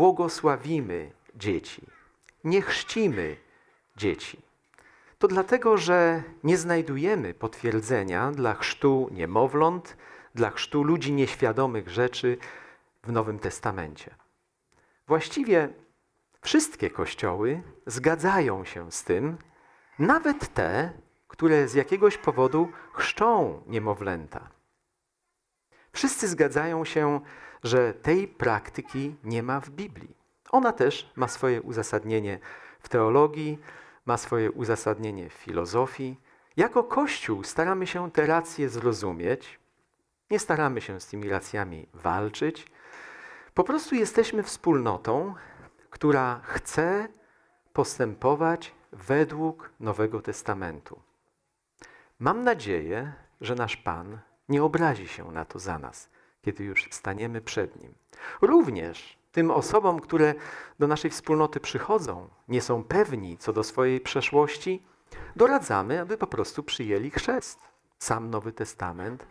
błogosławimy dzieci, nie chrzcimy dzieci. To dlatego, że nie znajdujemy potwierdzenia dla chrztu niemowląt, dla chrztu ludzi nieświadomych rzeczy w Nowym Testamencie. Właściwie wszystkie kościoły zgadzają się z tym, nawet te, które z jakiegoś powodu chrzczą niemowlęta. Wszyscy zgadzają się, że tej praktyki nie ma w Biblii. Ona też ma swoje uzasadnienie w teologii, ma swoje uzasadnienie w filozofii. Jako Kościół staramy się te racje zrozumieć, nie staramy się z tymi racjami walczyć. Po prostu jesteśmy wspólnotą, która chce postępować według Nowego Testamentu. Mam nadzieję, że nasz Pan nie obrazi się na to za nas, kiedy już staniemy przed Nim. Również tym osobom, które do naszej wspólnoty przychodzą, nie są pewni co do swojej przeszłości, doradzamy, aby po prostu przyjęli chrzest. Sam Nowy Testament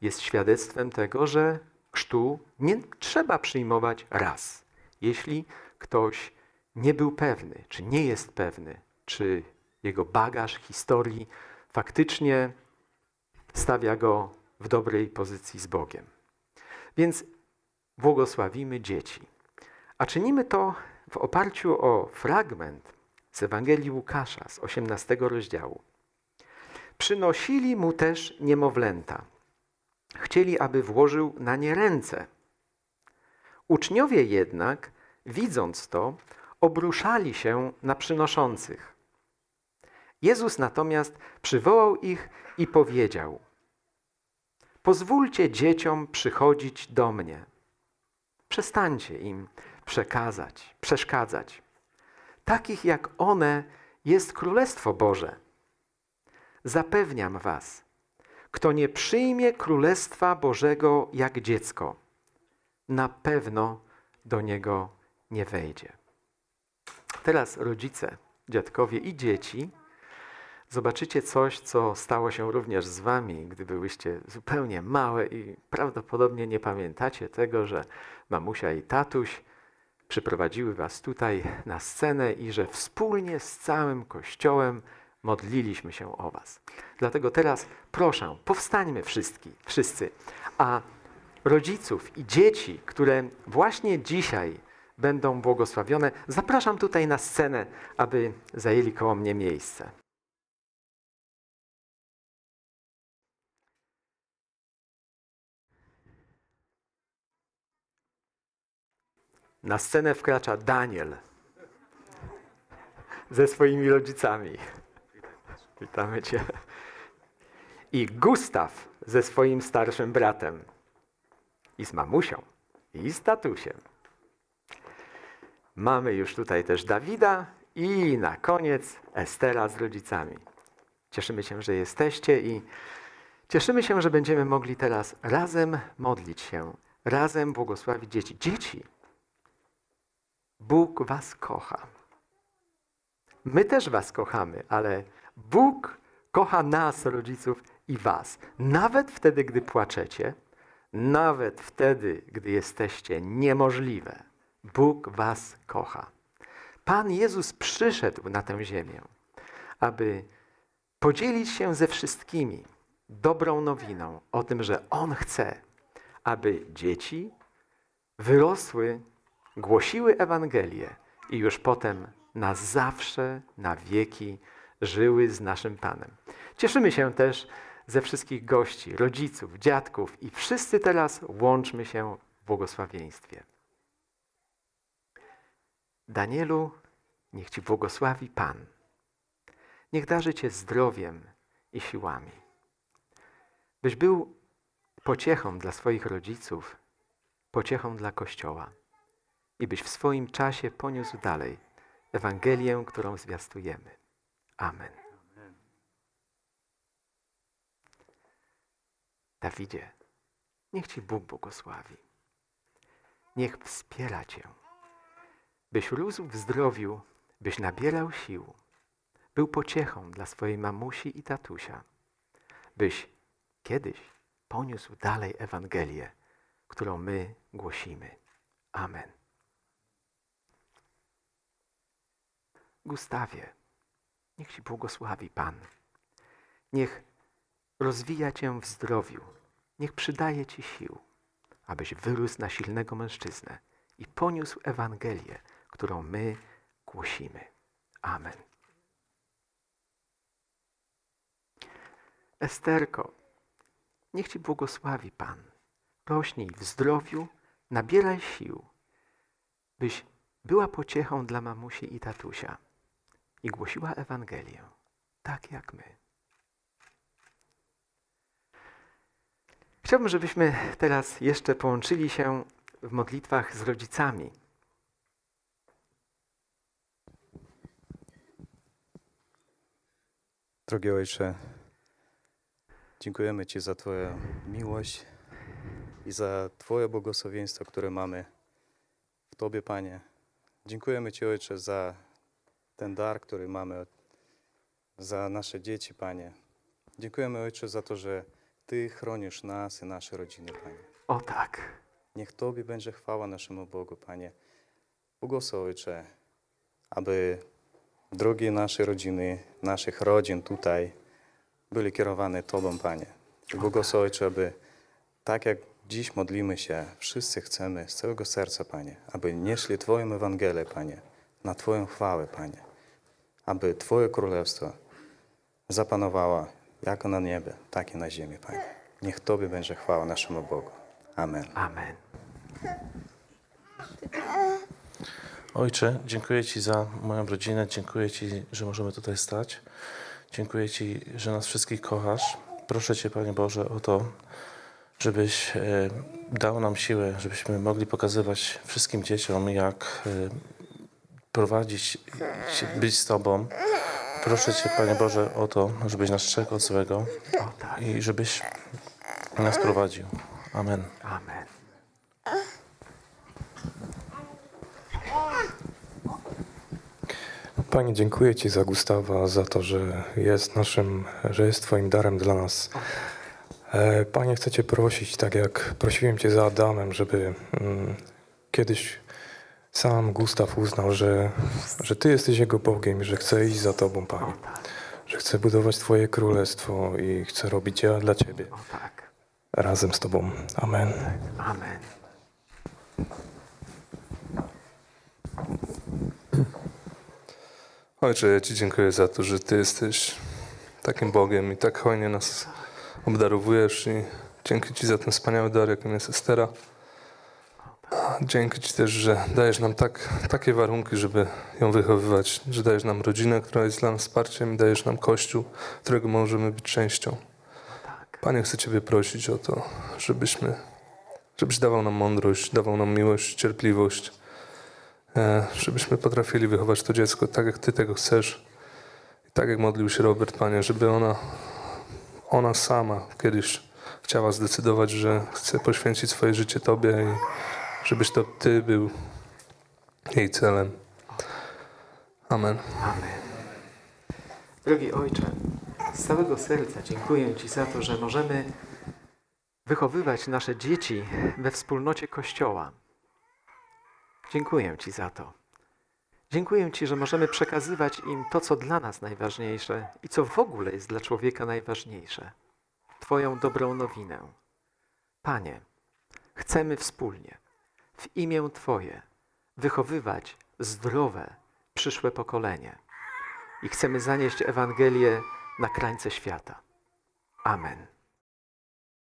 jest świadectwem tego, że chrztu nie trzeba przyjmować raz. Jeśli ktoś nie był pewny, czy nie jest pewny, czy jego bagaż historii faktycznie stawia go w dobrej pozycji z Bogiem. Więc błogosławimy dzieci. A czynimy to w oparciu o fragment z Ewangelii Łukasza z 18 rozdziału. Przynosili mu też niemowlęta. Chcieli, aby włożył na nie ręce. Uczniowie jednak, widząc to, obruszali się na przynoszących. Jezus natomiast przywołał ich i powiedział: Pozwólcie dzieciom przychodzić do mnie. Przestańcie im przekazać, przeszkadzać. Takich jak one jest Królestwo Boże. Zapewniam was, kto nie przyjmie Królestwa Bożego jak dziecko, na pewno do niego nie wejdzie. Teraz rodzice, dziadkowie i dzieci zobaczycie coś, co stało się również z wami, gdy byłyście zupełnie małe i prawdopodobnie nie pamiętacie tego, że mamusia i tatuś przyprowadziły was tutaj na scenę i że wspólnie z całym Kościołem modliliśmy się o was. Dlatego teraz proszę, powstańmy wszyscy, wszyscy, a rodziców i dzieci, które właśnie dzisiaj będą błogosławione, zapraszam tutaj na scenę, aby zajęli koło mnie miejsce. Na scenę wkracza Daniel ze swoimi rodzicami. Witamy Cię. I Gustaw ze swoim starszym bratem. I z mamusią. I z tatusiem. Mamy już tutaj też Dawida i na koniec Estera z rodzicami. Cieszymy się, że jesteście i cieszymy się, że będziemy mogli teraz razem modlić się, razem błogosławić dzieci. Dzieci, Bóg was kocha. My też was kochamy, ale Bóg kocha nas, rodziców, i was. Nawet wtedy, gdy płaczecie, nawet wtedy, gdy jesteście niemożliwe, Bóg was kocha. Pan Jezus przyszedł na tę ziemię, aby podzielić się ze wszystkimi dobrą nowiną o tym, że On chce, aby dzieci wyrosły głosiły Ewangelię i już potem na zawsze, na wieki żyły z naszym Panem. Cieszymy się też ze wszystkich gości, rodziców, dziadków i wszyscy teraz łączmy się w błogosławieństwie. Danielu, niech Ci błogosławi Pan. Niech darzy Cię zdrowiem i siłami. Byś był pociechą dla swoich rodziców, pociechą dla Kościoła i byś w swoim czasie poniósł dalej Ewangelię, którą zwiastujemy. Amen. Dawidzie, niech Ci Bóg błogosławi. Niech wspiera Cię, byś rósł w zdrowiu, byś nabierał sił, był pociechą dla swojej mamusi i tatusia, byś kiedyś poniósł dalej Ewangelię, którą my głosimy. Amen. Gustawie, niech Ci błogosławi Pan. Niech rozwija Cię w zdrowiu. Niech przydaje Ci sił, abyś wyrósł na silnego mężczyznę i poniósł Ewangelię, którą my głosimy. Amen. Esterko, niech Ci błogosławi Pan. Rośnij w zdrowiu, nabieraj sił, byś była pociechą dla mamusi i tatusia i głosiła Ewangelię, tak jak my. Chciałbym, żebyśmy teraz jeszcze połączyli się w modlitwach z rodzicami. Drogi Ojcze, dziękujemy Ci za Twoją miłość i za Twoje błogosławieństwo, które mamy w Tobie, Panie. Dziękujemy Ci, Ojcze, za ten dar, który mamy, za nasze dzieci, Panie. Dziękujemy, Ojcze, za to, że Ty chronisz nas i nasze rodziny, Panie. O tak. Niech Tobie będzie chwała naszemu Bogu, Panie. Błogosław, Ojcze, aby drogi naszej rodziny, naszych rodzin tutaj byli kierowane Tobą, Panie. Błogosław, Ojcze, aby tak jak dziś modlimy się, wszyscy chcemy z całego serca, Panie, aby nieśli Twoją Ewangelię, Panie, na Twoją chwałę, Panie. Aby Twoje Królestwo zapanowało jako na niebie, tak i na ziemi, Panie. Niech Tobie będzie chwała naszemu Bogu. Amen. Amen. Ojcze, dziękuję Ci za moją rodzinę, dziękuję Ci, że możemy tutaj stać. Dziękuję Ci, że nas wszystkich kochasz. Proszę Cię, Panie Boże, o to, żebyś e, dał nam siłę, żebyśmy mogli pokazywać wszystkim dzieciom, jak e, prowadzić, być z Tobą. Proszę Cię, Panie Boże, o to, żebyś nas strzegł od złego O tak. i żebyś nas prowadził. Amen. Amen. Panie, dziękuję Ci za Gustawa, za to, że jest naszym, że jest Twoim darem dla nas. E, Panie, chcę Cię prosić, tak jak prosiłem Cię za Adamem, żeby mm, kiedyś sam Gustaw uznał, że, że Ty jesteś Jego Bogiem i że chce iść za Tobą, Panie. Że chce budować Twoje królestwo i chce robić dzieła dla Ciebie O tak. razem z Tobą. Amen. Amen. Ojcze, ja Ci dziękuję za to, że Ty jesteś takim Bogiem i tak hojnie nas obdarowujesz i dzięki Ci za ten wspaniały dar, jakim jest Estera. Dzięki Ci też, że dajesz nam tak, takie warunki, żeby ją wychowywać, że dajesz nam rodzinę, która jest dla nas wsparciem i dajesz nam Kościół, którego możemy być częścią. Tak. Panie, chcę Ciebie prosić o to, żebyśmy, żebyś dawał nam mądrość, dawał nam miłość, cierpliwość, e, żebyśmy potrafili wychować to dziecko tak, jak Ty tego chcesz. I tak, jak modlił się Robert, Panie, żeby ona, ona sama kiedyś chciała zdecydować, że chce poświęcić swoje życie Tobie i żebyś to Ty był jej celem. Amen. Amen. Drogi Ojcze, z całego serca dziękuję Ci za to, że możemy wychowywać nasze dzieci we wspólnocie Kościoła. Dziękuję Ci za to. Dziękuję Ci, że możemy przekazywać im to, co dla nas najważniejsze i co w ogóle jest dla człowieka najważniejsze. Twoją dobrą nowinę. Panie, chcemy wspólnie, w imię Twoje, wychowywać zdrowe, przyszłe pokolenie i chcemy zanieść Ewangelię na krańce świata. Amen.